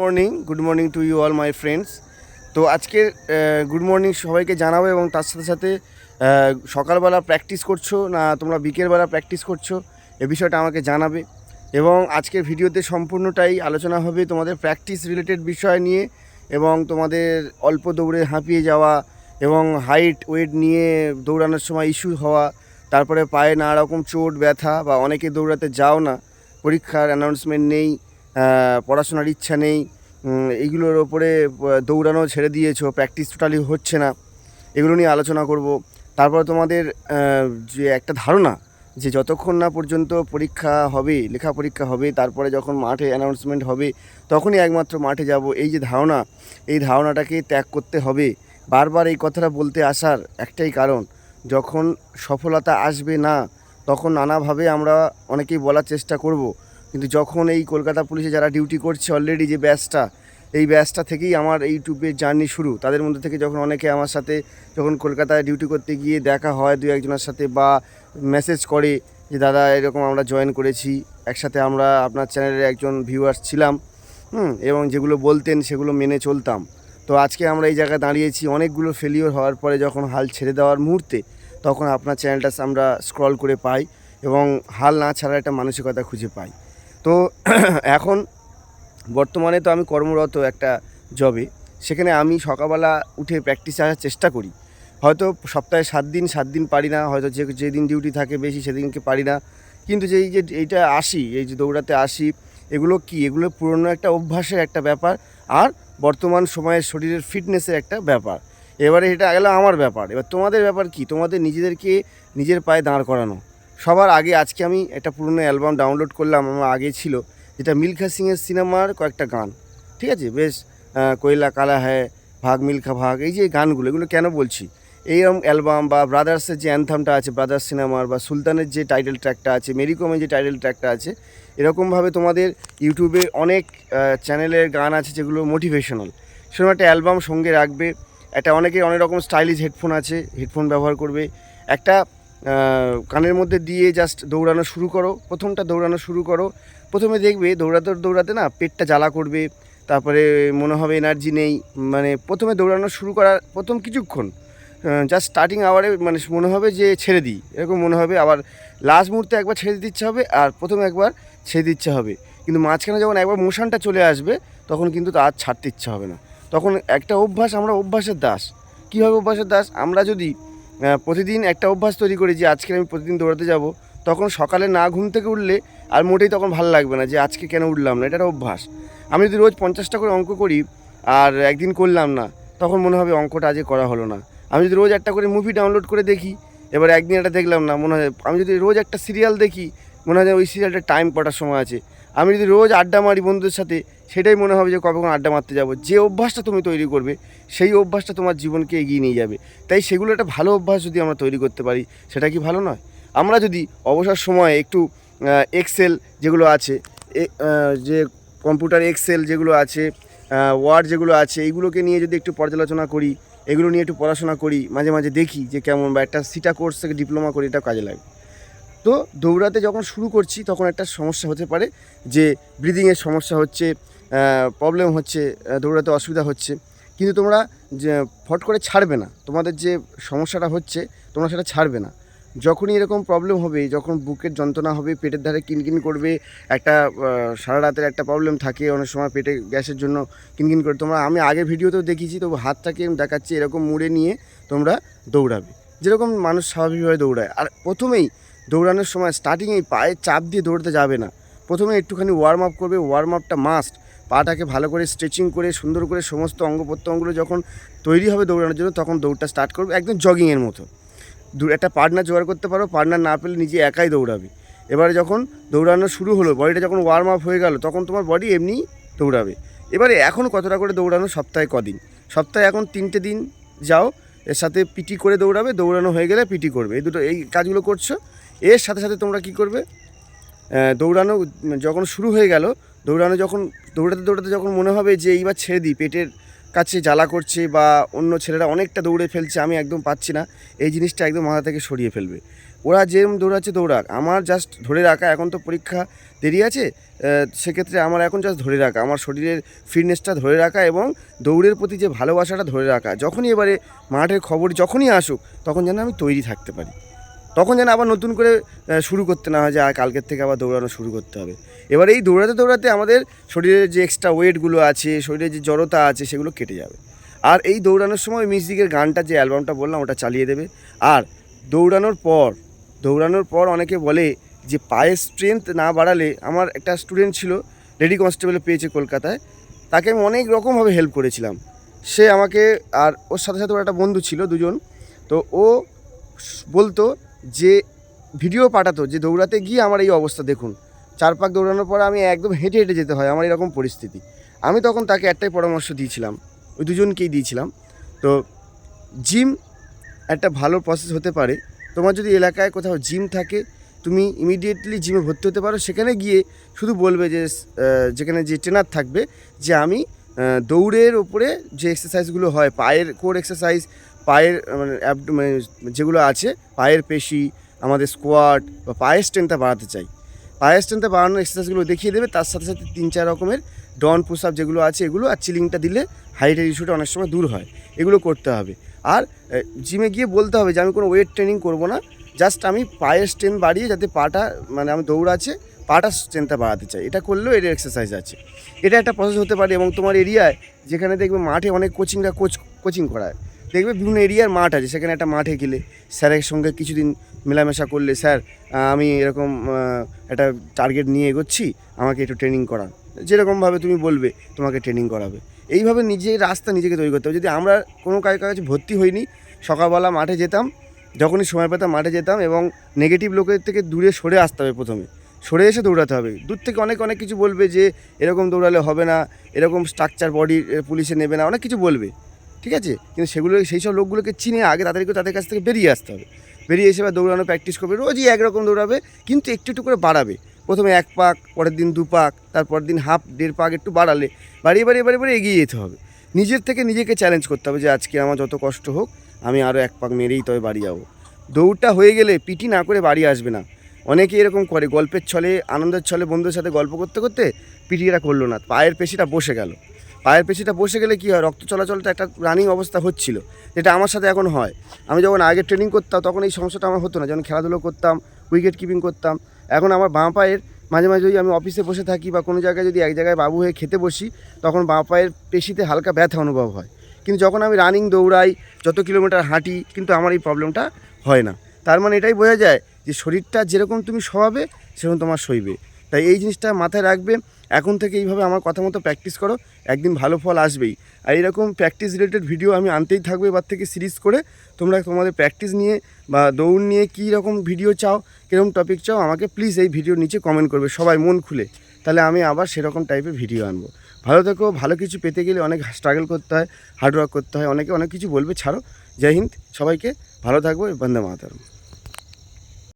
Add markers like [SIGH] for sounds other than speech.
Morning good morning to you all my friends তো আজকে good morning সবাইকে জানাব এবং তার সাথে সাথে সকালবেলা প্র্যাকটিস করছ না তোমরা বিকেলবেলা প্র্যাকটিস করছ, এ বিষয়টা আমাকে জানাবে। এবং আজকের ভিডিওতে সম্পূর্ণটাই আলোচনা হবে তোমাদের প্র্যাকটিস রিলেটেড বিষয় নিয়ে এবং তোমাদের অল্প দৌড়ে হাঁপিয়ে যাওয়া এবং হাইট ওয়েট নিয়ে দৌড়ানোর সময় ইস্যু হওয়া, তারপরে পায়ে নানা রকম চোট, ব্যথা বা অনেকে দৌড়াতে যাও না, পরীক্ষার অ্যানাউন্সমেন্ট নেই পড়াশোনার ইচ্ছা নেই এইগুলোর ওপরে দৌড়ানো ছেড়ে দিয়েছ প্র্যাকটিস টোটালি হচ্ছে না, এগুলো নিয়ে আলোচনা করব। তারপর তোমাদের যে একটা ধারণা, যে যতক্ষণ না পর্যন্ত পরীক্ষা হবে, লেখা পরীক্ষা হবে, তারপরে যখন মাঠে অ্যানাউন্সমেন্ট হবে, তখনই একমাত্র মাঠে যাব। এই যে ধারণা, এই ধারণাটাকে ত্যাগ করতে হবে। বারবার এই কথাটা বলতে আসার একটাই কারণ, যখন সফলতা আসবে না, তখন নানাভাবে আমরা অনেকেই বলার চেষ্টা করব। কিন্তু যখন এই কলকাতা পুলিশে যারা ডিউটি করছে অলরেডি যে ব্যাচটা এই ব্যাচটা থেকেই আমার ইউটিউবের জার্নি শুরু। তাদের মধ্যে থেকে যখন অনেকে আমার সাথে যখন কলকাতায় ডিউটি করতে গিয়ে দেখা হয় দু একজনের সাথে বা মেসেজ করে যে, দাদা, এরকম আমরা জয়েন করেছি, একসাথে আমরা আপনার চ্যানেলের একজন ভিউয়ার্স ছিলাম, হুম, এবং যেগুলো বলতেন সেগুলো মেনে চলতাম। তো আজকে আমরা এই জায়গায় দাঁড়িয়েছি, অনেকগুলো ফেলিওর হওয়ার পরে যখন হাল ছেড়ে দেওয়ার মুহূর্তে, তখন আপনার চ্যানেলটা আমরা স্ক্রল করে পাই এবং হাল না ছাড়ার একটা মানসিকতা খুঁজে পাই। তো [CLEARS THROAT] এখন বর্তমানে তো আমি কর্মরত একটা জবে, সেখানে আমি সকালবেলা উঠে প্র্যাকটিস আসার চেষ্টা করি। হয়তো সপ্তাহে সাত দিন সাত দিন পারি না, হয়তো যে, যেদিন ডিউটি থাকে বেশি সেদিনকে পারি না। কিন্তু যেই যে, এইটা আসি, এই যে দৌড়াতে আসি, এগুলো কি? এগুলো পুরনো একটা অভ্যাসের একটা ব্যাপার আর বর্তমান সময়ের শরীরের ফিটনেসের একটা ব্যাপার। এবারে এটা গেল আমার ব্যাপার। এবার তোমাদের ব্যাপার কি? তোমাদের নিজেদেরকে নিজের পায়ে দাঁড় করানো। সবার আগে আজকে আমি একটা পুরনো অ্যালবাম ডাউনলোড করলাম, আমার আগে ছিল, যেটা মিল্খা সিংয়ের সিনেমার কয়েকটা গান। ঠিক আছে? বেশ কয়লা কালা হ্যায়, ভাগ মিল্খা ভাগ, এই যে গানগুলো, এগুলো কেন বলছি? এইরকম অ্যালবাম বা ব্রাদার্সের যে অ্যান্থামটা আছে, ব্রাদার্স সিনেমার বা সুলতানের যে টাইটেল ট্র্যাকটা আছে মেরিকমের যে টাইটেল ট্র্যাকটা আছে, এরকমভাবে তোমাদের ইউটিউবে অনেক চ্যানেলের গান আছে যেগুলো মোটিভেশনাল। সেরকম একটা অ্যালবাম সঙ্গে রাখবে। একটা অনেকের অনেক রকম স্টাইলিশ হেডফোন আছে, হেডফোন ব্যবহার করবে। একটা কানের মধ্যে দিয়ে জাস্ট দৌড়ানো শুরু করো। প্রথমটা দৌড়ানো শুরু করো। প্রথমে দেখবে দৌড়াতে দৌড়াতে না পেটটা জ্বালা করবে, তারপরে মনে হবে এনার্জি নেই মানে প্রথমে দৌড়ানো শুরু করার প্রথম কিছুক্ষণ জাস্ট স্টার্টিং আওয়ারে মানে মনে হবে যে ছেড়ে দিই। এরকম মনে হবে, আবার লাস্ট মুহূর্তে একবার ছেড়ে দিতে হবে আর প্রথমে একবার ছেড়ে দিতে হবে। কিন্তু মাঝখানে যখন একবার মোশনটা চলে আসবে, তখন কিন্তু আর ছাড়তে ইচ্ছা হবে না। তখন একটা অভ্যাস, আমরা অভ্যাসের দাস। কীভাবে অভ্যাসের দাস? আমরা যদি প্রতিদিন একটা অভ্যাস তৈরি করি যে আজকে আমি প্রতিদিন দৌড়াতে যাব। তখন সকালে না ঘুম থেকে উঠলে আর মোটেই তখন ভালো লাগবে না যে আজকে কেন উঠলাম না এটা অভ্যাস। আমি যদি রোজ পঞ্চাশটা করে অঙ্ক করি আর একদিন করলাম না, তখন মনে হবে অঙ্কটা আজকে করা হলো না। আমি যদি রোজ একটা করে মুভি ডাউনলোড করে দেখি, এবার একদিন এটা দেখলাম না, মনে হয় আমি যদি রোজ একটা সিরিয়াল দেখি, মনে হয় ওই সিরিয়ালটা টাইম কটার সময় আছে। আমি যদি রোজ আড্ডা মারি বন্ধুদের সাথে সেটাই মনে হবে যে কবে কোন আড্ডা মারতে যাব। যে অভ্যাসটা তুমি তৈরি করবে, সেই অভ্যাসটা তোমার জীবনকে এগিয়ে নিয়ে যাবে। তাই সেগুলো একটা ভালো অভ্যাস যদি আমরা তৈরি করতে পারি, সেটা কি ভালো নয়? আমরা যদি অবসর সময়ে একটু এক্সেল যেগুলো আছে যে কম্পিউটার এক্সেল যেগুলো আছে ওয়ার্ড যেগুলো আছে এইগুলোকে নিয়ে যদি একটু পর্যালোচনা করি, এগুলো নিয়ে একটু পড়াশোনা করি, মাঝে মাঝে দেখি যে কেমন বা একটা সিটা কোর্স থেকে ডিপ্লোমা করি, এটা কাজে লাগে। তো দৌড়াতে যখন শুরু করছি, তখন একটা সমস্যা হতে পারে যে ব্রিদিংয়ের সমস্যা হচ্ছে প্রবলেম হচ্ছে দৌড়াতে অসুবিধা হচ্ছে। কিন্তু তোমরা যে ফট করে ছাড়বে না, তোমাদের যে সমস্যাটা হচ্ছে, তোমরা সেটা ছাড়বে না। যখনই এরকম প্রবলেম হবে, যখন বুকের যন্ত্রণা হবে, পেটের ধারে কিনকিন করবে, একটা সারা রাতের একটা প্রবলেম থাকে, অনেক সময় পেটে গ্যাসের জন্য কিনকিন করে, তোমরা, আমি আগের ভিডিওতেও দেখিয়েছি, তবু হাতটাকে দেখাচ্ছি, এরকম মুড়ে নিয়ে তোমরা দৌড়াবে। যেরকম মানুষ স্বাভাবিকভাবে দৌড়ায়, আর প্রথমেই দৌড়ানোর সময় স্টার্টিংয়েই পায়ে চাপ দিয়ে দৌড়তে যাবে না। প্রথমে একটুখানি ওয়ার্ম আপ করবে ওয়ার্ম আপটা মাস্ট পাটাকে ভালো করে স্ট্রেচিং করে সুন্দর করে সমস্ত অঙ্গ প্রত্যঙ্গগুলো যখন তৈরি হবে দৌড়ানোর জন্য, তখন দৌড়টা স্টার্ট করবে একদম জগিংয়ের মতো। দু একটা পার্টনার জোগাড় করতে পারো, পার্টনার না পেলে নিজে একাই দৌড়াবে। এবারে যখন দৌড়ানো শুরু হলো বডিটা যখন ওয়ার্ম আপ হয়ে গেল, তখন তোমার বডি এমনি দৌড়াবে। এবারে এখন কতটা করে দৌড়ানো, সপ্তাহে কদিন? সপ্তাহে এখন তিনটে দিন যাও, এর সাথে পিটি করে দৌড়াবে, দৌড়ানো হয়ে গেলে পিটি করবে। এই দুটো এই কাজগুলো করছ। এর সাথে সাথে তোমরা কি করবে? দৌড়ানো যখন শুরু হয়ে গেল দৌড়ানো যখন, দৌড়াতে দৌড়াতে যখন মনে হবে যে এইবার ছেড়ে দিই, পেটের কাছে জ্বালা করছে বা অন্য ছেলেরা অনেকটা দৌড়ে ফেলছে, আমি একদম পাচ্ছি না, এই জিনিসটা একদম মাথা থেকে সরিয়ে ফেলবে। ওরা যেরকম দৌড়াচ্ছে দৌড়াক, আমার জাস্ট ধরে রাখা, এখন তো পরীক্ষা দেরি আছে সেক্ষেত্রে আমার এখন জাস্ট ধরে রাখা, আমার শরীরের ফিটনেসটা ধরে রাখা এবং দৌড়ের প্রতি যে ভালোবাসাটা ধরে রাখা, যখনই এবারে মাঠের খবর যখনই আসুক, তখন যেন আমি তৈরি থাকতে পারি। তখন যেন আবার নতুন করে শুরু করতে না হয় যে কালকের থেকে আবার দৌড়ানো শুরু করতে হবে। এবার এই দৌড়াতে দৌড়াতে আমাদের শরীরের যে এক্সট্রা ওয়েটগুলো আছে, শরীরের যে জড়তা আছে, সেগুলো কেটে যাবে। আর এই দৌড়ানোর সময় মিউজিকের গানটা, যে অ্যালবামটা বললাম, ওটা চালিয়ে দেবে। আর দৌড়ানোর পর দৌড়ানোর পর অনেকে বলে যে, পায়ের স্ট্রেংথ না বাড়ালে আমার একটা স্টুডেন্ট ছিল লেডি কনস্টেবলে পেয়েছে কলকাতায়, তাকে আমি অনেক রকমভাবে হেল্প করেছিলাম। সে আমাকে আর ওর সাথে সাথে ওর একটা বন্ধু ছিল দুজন, তো ও বলতো যে ভিডিও পাঠাতো, যে দৌড়াতে গিয়ে আমার এই অবস্থা দেখুন। চার পাক দৌড়ানোর পর আমি একদম হেঁটে হেঁটে যেতে হয়, আমার এরকম পরিস্থিতি। আমি তখন তাকে একটাই পরামর্শ দিয়েছিলাম, ওই দুজনকেই দিয়েছিলাম, তো জিম একটা ভালো প্রসেস হতে পারে। তোমার যদি এলাকায় কোথাও জিম থাকে, তুমি ইমিডিয়েটলি জিমে ভর্তি হতে পারো। সেখানে গিয়ে শুধু বলবে যে যেখানে যে ট্রেনার থাকবে, যে আমি দৌড়ের ওপরে যে এক্সারসাইজগুলো হয়, পায়ের কোর এক্সারসাইজ পায়ের মানে মানে যেগুলো আছে, পায়ের পেশি, আমাদের স্কোয়াট বা পায়ের স্ট্রেংথটা বাড়াতে চাই। পায়ের স্ট্রেংথটা বাড়ানোর এক্সারসাইজগুলো দেখিয়ে দেবে, তার সাথে সাথে তিন চার রকমের ডন পুশ আপ যেগুলো আছে এগুলো আর চিলিংটা দিলে হাইটের ইস্যুটা অনেক সময় দূর হয়। এগুলো করতে হবে। আর জিমে গিয়ে বলতে হবে যে আমি কোনো ওয়েট ট্রেনিং করব না জাস্ট আমি পায়ের স্ট্রেন বাড়িয়ে যাতে পাটা মানে আমি দৌড়াচ্ছে পাটা স্ট্রেংথটা বাড়াতে চাই এটা করলেও এর এক্সারসাইজ আছে। এটা একটা প্রসেস হতে পারে এবং তোমার এরিয়ায় যেখানে দেখবে মাঠে অনেক কোচিংরা কোচ কোচিং করায়। দেখবে বিভিন্ন এরিয়ার মাঠ আছে, সেখানে একটা মাঠে গেলে স্যারের সঙ্গে কিছুদিন মেলামেশা করলে, স্যার আমি এরকম একটা টার্গেট নিয়ে এগোচ্ছি, আমাকে একটু ট্রেনিং করান। যেরকমভাবে তুমি বলবে, তোমাকে ট্রেনিং করাবে। এইভাবে নিজের রাস্তা নিজেকে তৈরি করতে হবে। যদি আমরা কোনো কাজের কাছে ভর্তি হইনি, সকালবেলা মাঠে যেতাম, যখনই সময় পেতাম মাঠে যেতাম এবং নেগেটিভ লোকের থেকে দূরে সরে আসতে হবে প্রথমে। সরে এসে দৌড়াতে হবে। দূর থেকে অনেক অনেক কিছু বলবে যে, এরকম দৌড়ালে হবে না, এরকম স্ট্রাকচার বডি পুলিশে নেবে না, অনেক কিছু বলবে। ঠিক আছে? কিন্তু সেগুলো, সেই সব লোকগুলোকে চিনে আগে তাদেরকে তাদের কাছ থেকে বেরিয়ে আসতে হবে। বেরিয়ে এসে এবার দৌড়ানো প্র্যাকটিস করবে, রোজই একরকম দৌড়াবে, কিন্তু একটু একটু করে বাড়াবে। প্রথমে এক পাক, পরের দিন দু পাক তারপর দিন হাফ, দেড় পাক একটু বাড়ালে, বাড়িয়ে বাড়িয়ে বাড়িয়ে বাড়িয়ে এগিয়ে যেতে হবে। নিজের থেকে নিজেকে চ্যালেঞ্জ করতে হবে যে, আজকে আমার যত কষ্ট হোক, আমি আরও এক পাক মেরেই তবে বাড়ি যাব। দৌড়টা হয়ে গেলে পিটি না করে বাড়ি আসবে না। অনেকে এরকম করে, গল্পের ছলে, আনন্দের ছলে বন্ধুদের সাথে গল্প করতে করতে পিটিটা করল না। পায়ের পেশিটা বসে গেল। পায়ের পেশিটা বসে গেলে কী হয়? রক্ত চলাচলটা একটা রানিং অবস্থা হচ্ছিল, যেটা আমার সাথে এখন হয়। আমি যখন আগে ট্রেনিং করতাম, তখন এই সমস্যাটা আমার হতো না। যখন খেলাধুলো করতাম উইকেট কিপিং করতাম, এখন আমার বাঁ পায়ের, মাঝে মাঝে যদি আমি অফিসে বসে থাকি বা কোনো জায়গায় যদি এক জায়গায় বাবু হয়ে খেতে বসি, তখন বাঁ পায়ের পেশিতে হালকা ব্যথা অনুভব হয়। কিন্তু যখন আমি রানিং দৌড়াই, যত কিলোমিটার হাঁটি, কিন্তু আমার এই প্রবলেমটা হয় না। তার মানে এটাই বোঝা যায় যে শরীরটা যেরকম তুমি সহাবে সেরকম তোমার সইবে তাই এই জিনিসটা মাথায় রাখবে। এখন থেকে এইভাবে আমার কথা মতো প্র্যাকটিস করো, একদিন ভালো ফল আসবেই। আর এরকম প্র্যাকটিস রিলেটেড ভিডিও আমি আনতেই থাকব এবার থেকে সিরিজ করে। তোমরা তোমাদের প্র্যাকটিস নিয়ে বা দৌড় নিয়ে কী রকম ভিডিও চাও, কীরকম টপিক চাও, আমাকে প্লিজ এই ভিডিওর নিচে কমেন্ট করবে, সবাই মন খুলে। তাহলে আমি আবার সেরকম টাইপের ভিডিও আনব। ভালো থেকো, ভালো কিছু পেতে গেলে অনেক স্ট্রাগল করতে হয় হার্ডওয়ার্ক করতে হয়, অনেকে অনেক কিছু বলবে, ছাড়ো। জয় হিন্দ, সবাইকে ভালো থাকব, বন্দে মাতারম।